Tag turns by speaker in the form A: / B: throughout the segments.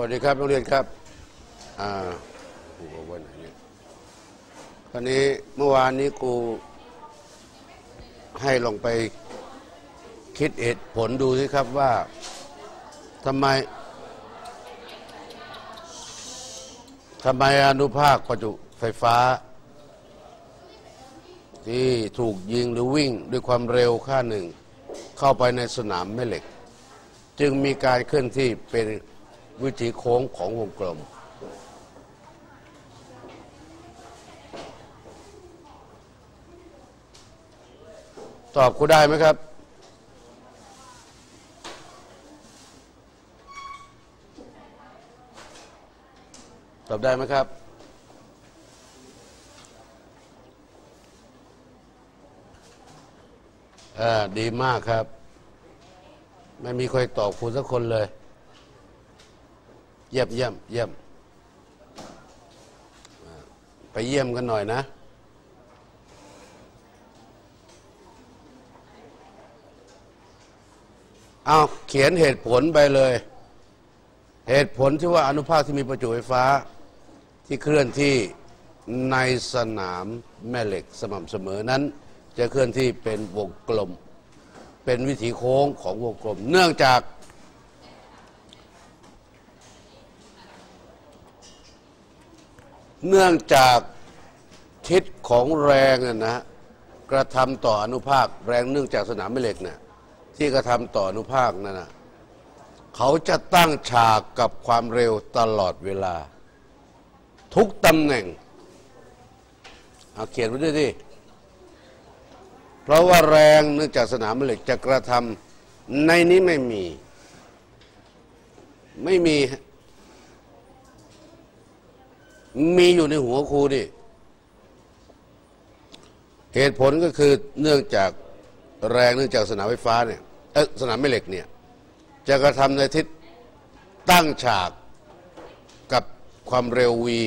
A: วัสดีครับนักเรียนครับอ่าครูเอาไว้ไหนเนี่ยคราวนี้เมื่อวานนี้ครูให้ลงไปคิดเหตุผลดูสิครับว่าทำไมทำไมอนุภาคประจุไฟฟ้า ที่ถูกยิงหรือวิ่งด้วยความเร็วค่าหนึ่ง เข้าไปในสนามแม่เหล็ก จึงมีการเคลื่อนที่เป็น วิถีโค้งของวงกลม ตอบคุได้ไหมครับ ตอบได้ไหมครับอ่าดีมากครับ ไม่มีใครตอบคุณสักคนเลย เยี่ยมเยี่ยมเยี่ยมไปเยี่ยมกันหน่อยนะ เอาเขียนเหตุผลไปเลย เหตุผลที่ว่าอนุภาคที่มีประจุไฟฟ้า ที่เคลื่อนที่ในสนามแม่เหล็กสม่ำเสมอนั้น จะเคลื่อนที่เป็นวงกลม เป็นวิถีโค้งของวงกลม เนื่องจาก เนื่องจากทิศของแรงน่ะนะกระทำต่ออนุภาคแรงเนื่องจากสนามแม่เหล็กเนี่ยที่กระทำต่ออนุภาคนั่นนะเขาจะตั้งฉากกับความเร็วตลอดเวลา ทุกตำแหน่งเอาเขียนไว้ด้วยดิเพราะว่าแรงเนื่องจากสนามแม่เหล็กจะกระทำในนี้ไม่มี ไม่มี มีอยู่ในหัวครูดิเหตุผลก็คือเนื่องจากแรงเนื่องจากสนามไฟฟ้าเนี่ยเออสนามแม่เหล็กเนี่ย จะกระทำในทิศตั้งฉากกับความเร็ววี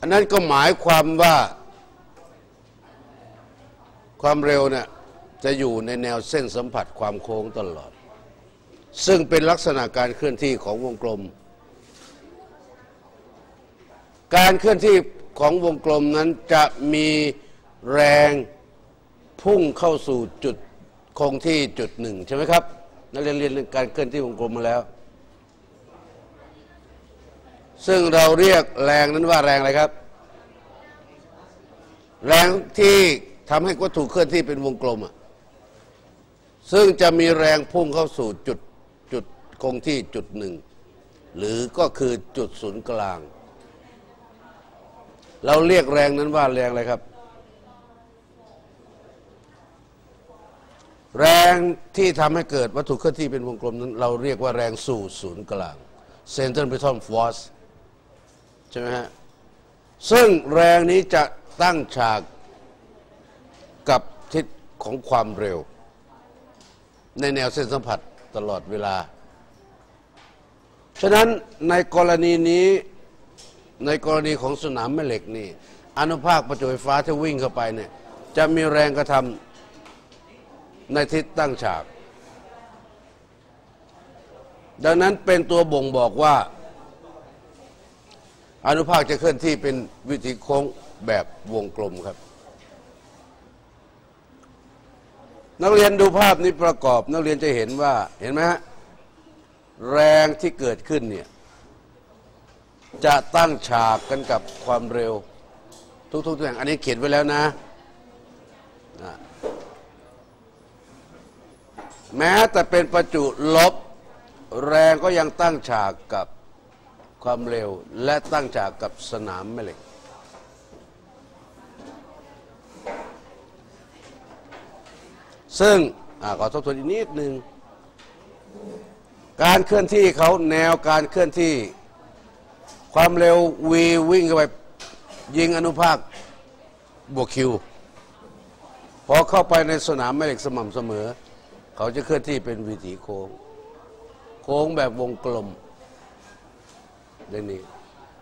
A: อันนั้นก็หมายความว่า ความเร็วเนี่ยจะอยู่ในแนวเส้นสัมผัสความโค้งตลอด ซึ่งเป็นลักษณะการเคลื่อนที่ของวงกลม การเคลื่อนที่ของวงกลมนั้นจะมีแรงพุ่งเข้าสู่จุดคงที่จุดหนึ่งใช่ไหมครับนักเรียนเรียนเรื่องการเคลื่อนที่วงกลมมาแล้ว ซึ่งเราเรียกแรงนั้นว่าแรงอะไรครับ แรงที่ทำให้วัตถุเคลื่อนที่เป็นวงกลมอะซึ่งจะมีแรงพุ่งเข้าสู่จุดจุดคงที่จุดหนึ่งหรือก็คือจุดศูนย์กลาง เราเรียกแรงนั้นว่าแรงอะไรครับ แรงที่ทำให้เกิดวัตถุเคลื่อนที่เป็นวงกลมนั้น เราเรียกว่าแรงสู่ศูนย์กลาง centripetal force ใช่ไหมฮะ ซึ่งแรงนี้จะตั้งฉากกับทิศของความเร็ว ในแนวเส้นสัมผัสตลอดเวลา ฉะนั้นในกรณีนี้ ในกรณีของสนามแม่เหล็กนี่ อนุภาคประจุไฟฟ้าที่วิ่งเข้าไปเนี่ยจะมีแรงกระทำในทิศตั้งฉาก ดังนั้นเป็นตัวบ่งบอกว่า อนุภาคจะเคลื่อนที่เป็นวิถีโค้งแบบวงกลมครับ นักเรียนดูภาพนี้ประกอบ นักเรียนจะเห็นว่าเห็นไหมฮะแรงที่เกิดขึ้นเนี่ย จะตั้งฉากกันกับความเร็ว ทุกๆตัวอย่างอันนี้เขียนไว้แล้วนะนะแม้แต่เป็นประจุลบแรงก็ยังตั้งฉากกับความเร็ว และตั้งฉากกับสนามแม่เหล็ก ซึ่งอขอทบทวนอีกนิดหนึ่ง การเคลื่อนที่เขาแนวการเคลื่อนที่ ความเร็ววีวิ่งเข้าไป ยิงอนุภาคบวกคิว พอเข้าไปในสนามแม่เหล็กสม่ำเสมอ เขาจะเคลื่อนที่เป็นวิถีโค้ง โค้งแบบวงกลมเรื่องนี้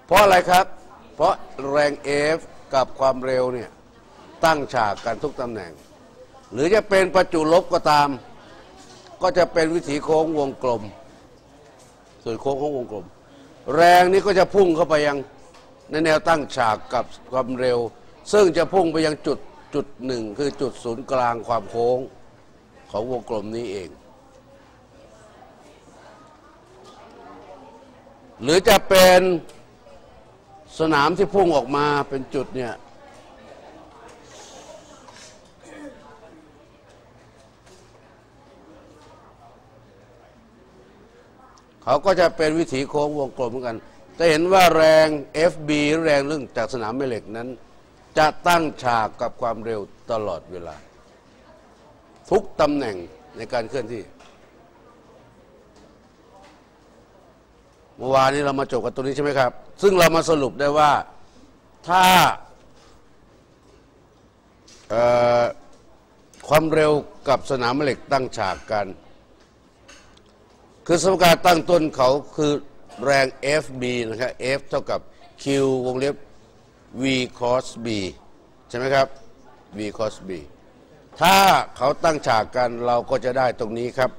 A: เพราะอะไรครับ เพราะแรง F กับความเร็วเนี่ยตั้งฉากกันทุกตำแหน่ง หรือจะเป็นประจุลบก็ตาม ก็จะเป็นวิถีโค้งวงกลม ส่วนโค้งของวงกลม แรงนี้ก็จะพุ่งเข้าไปยังในแนวตั้งฉากกับความเร็ว ซึ่งจะพุ่งไปยังจุดจุดหนึ่งคือจุดศูนย์กลางความโค้งของวงกลมนี้เอง หรือจะเป็นสนามที่พุ่งออกมาเป็นจุดเนี่ย เขาก็จะเป็นวิถีโค้งวงกลมเหมือนกัน จะเห็นว่าแรง FB แรงเรื่องจากสนามแม่เหล็กนั้น จะตั้งฉากกับความเร็วตลอดเวลา ทุกตำแหน่งในการเคลื่อนที่ เมื่อวานนี้เรามาจบกันตรงนี้ใช่ไหมครับ ซึ่งเรามาสรุปได้ว่าถ้าความเร็วกับสนามแม่เหล็กตั้งฉากกัน คือสมการตั้งต้นเขาคือแรง FB นะครับ F เท่ากับ Q วงเล็บ V cos B ใช่ไหมครับ V cos B ถ้าเขาตั้งฉากกันเราก็จะได้ตรงนี้ครับ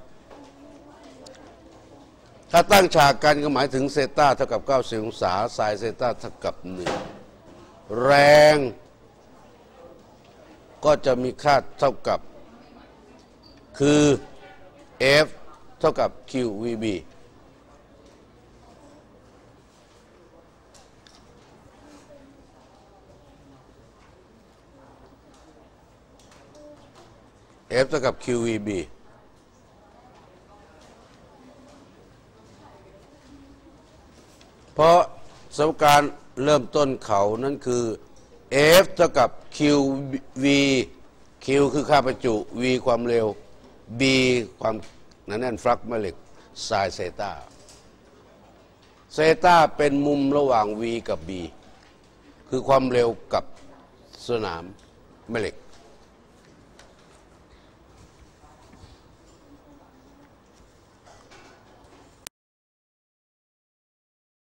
A: ถ้าตั้งฉากกันก็หมายถึงเซต้าเท่ากับ 90 องศาไซน์เซต้าเท่ากับ 1 แรงก็จะมีค่าเท่ากับคือ F เท่ากับ QVB F เท่ากับ QVB เพราะสมการเริ่มต้นเขานั้นคือ F เท่ากับ QV Q คือค่าประจุ V ความเร็ว B ความ หนาแน่นฟลักแม่เหล็กไซน์เซตาเซตาเป็นมุมระหว่าง V กับ B คือความเร็วกับสนามแม่เหล็ก